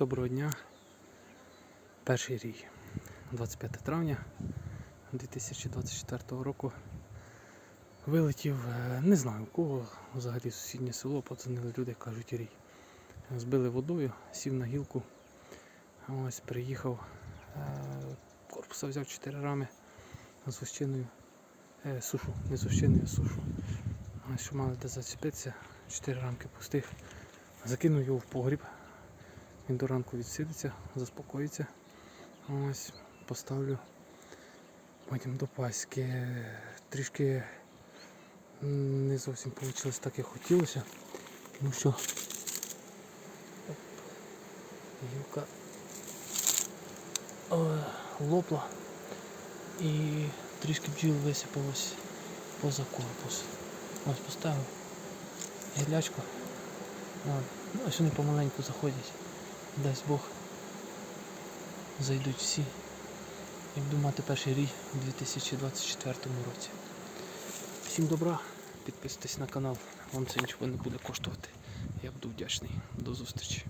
Доброго дня. Перший рій. 25 травня 2024 року. Вилетів, е, не знаю у кого, взагалі сусіднє село, подзвонили люди, кажуть рій. Збили водою, сів на гілку. Ось приїхав. е, Корпуса взяв 4 рами з вощиною. Е, сушу, не з вощиною, а сушу. Що мали де зачепитися, 4 рамки пустих. Закинув його в погріб. Він до ранку відсидиться, заспокоїться. Ось, поставлю потім до паськи. Трішки не зовсім вийшло так, як хотілося, тому що гілка е, лопла і трішки бджіл висипалось поза корпус. Ось поставив гілячку. От. Ну, ось вони помаленьку заходять. Дасть Бог. Зайдуть всі. І буду мати перший рій у 2024 році. Всім добра, підписуйтесь на канал, вам це нічого не буде коштувати. Я буду вдячний. До зустрічі.